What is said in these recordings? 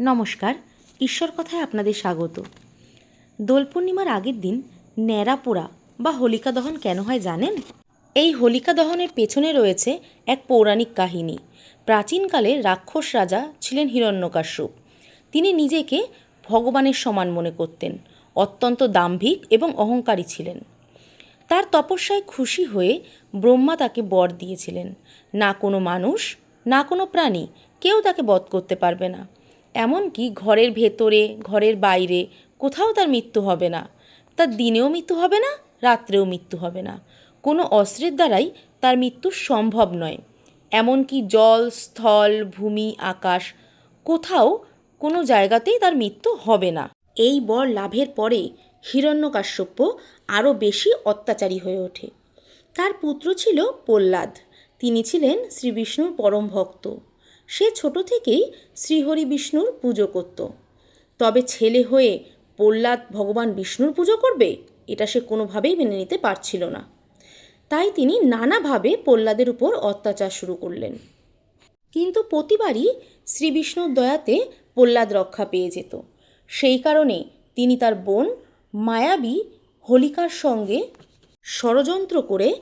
নমস্কার, ঈশ্বর কথায় আপনাদের স্বাগত। দোল পূর্ণিমার আগের দিন ন্যাড়া পোড়া বা হোলিকা দহন কেন হয় জানেন? এই হোলিকা দহনের পেছনে রয়েছে এক পৌরাণিক কাহিনী। প্রাচীনকালে রাক্ষস রাজা ছিলেন হিরণ্যকাশ্যপ। তিনি নিজেকে ভগবানের সমান মনে করতেন, অত্যন্ত দাম্ভিক এবং অহংকারী ছিলেন। তার তপস্যায় খুশি হয়ে ব্রহ্মা তাকে বর দিয়েছিলেন। না কোনো মানুষ, না কোনো প্রাণী কেউ তাকে বধ করতে পারবে না। এমনকি ঘরের ভেতরে, ঘরের বাইরে কোথাও তার মৃত্যু হবে না। তার দিনেও মৃত্যু হবে না, রাত্রেও মৃত্যু হবে না। কোনো অস্ত্রের দ্বারাই তার মৃত্যু সম্ভব নয়। এমনকি জল, স্থল, ভূমি, আকাশ কোথাও কোনো জায়গাতেই তার মৃত্যু হবে না। এই বর লাভের পরে হিরণ্যকাশ্যপ্য আরও বেশি অত্যাচারী হয়ে ওঠে। তার পুত্র ছিল প্রহ্লাদ। তিনি ছিলেন শ্রী বিষ্ণুর পরম ভক্ত। সে ছোট থেকেই শ্রীহরি বিষ্ণুর পুজো করত। তবে ছেলে হয়ে প্রহ্লাদ ভগবান বিষ্ণুর পুজো করবে, এটা সে কোনোভাবেই মেনে নিতে পারছিল না। তাই তিনি নানাভাবে প্রহ্লাদের উপর অত্যাচার শুরু করলেন। কিন্তু প্রতিবারই শ্রী বিষ্ণুর দয়াতে প্রহ্লাদ রক্ষা পেয়ে যেত। সেই কারণে তিনি তার বোন মায়াবী হোলিকার সঙ্গে ষড়যন্ত্র করে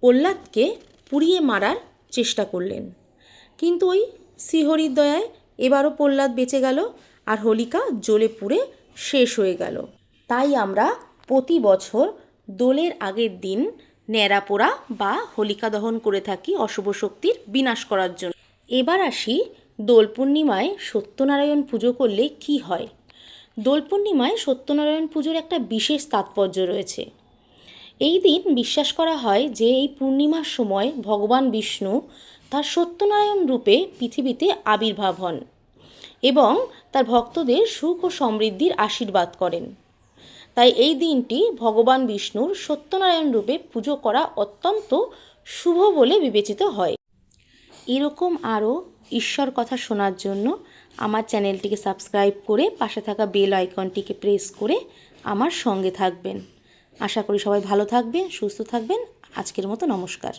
প্রহ্লাদকে পুড়িয়ে মারার চেষ্টা করলেন। কিন্তু ওই শ্রীহরির দয়ায় এবারও প্রহ্লাদ বেঁচে গেল আর হোলিকা জ্বলে পুড়ে শেষ হয়ে গেল। তাই আমরা প্রতি বছর দোলের আগের দিন ন্যাড়া পোড়া বা হোলিকা দহন করে থাকি অশুভ শক্তির বিনাশ করার জন্য। এবার আসি দোল পূর্ণিমায় সত্যনারায়ণ পুজো করলে কি হয়? দোল পূর্ণিমায় সত্যনারায়ণ পুজোর একটা বিশেষ তাৎপর্য রয়েছে। এই দিন বিশ্বাস করা হয় যে এই পূর্ণিমার সময় ভগবান বিষ্ণু তার সত্যনারায়ণ রূপে পৃথিবীতে আবির্ভাব হন এবং তার ভক্তদের সুখ ও সমৃদ্ধির আশীর্বাদ করেন। তাই এই দিনটি ভগবান বিষ্ণুর সত্যনারায়ণ রূপে পুজো করা অত্যন্ত শুভ বলে বিবেচিত হয়। এরকম আরও ঈশ্বর কথা শোনার জন্য আমার চ্যানেলটিকে সাবস্ক্রাইব করে পাশে থাকা বেল আইকনটিকে প্রেস করে আমার সঙ্গে থাকবেন। আশা করি সবাই ভালো থাকবেন, সুস্থ থাকবেন। আজকের মতো নমস্কার।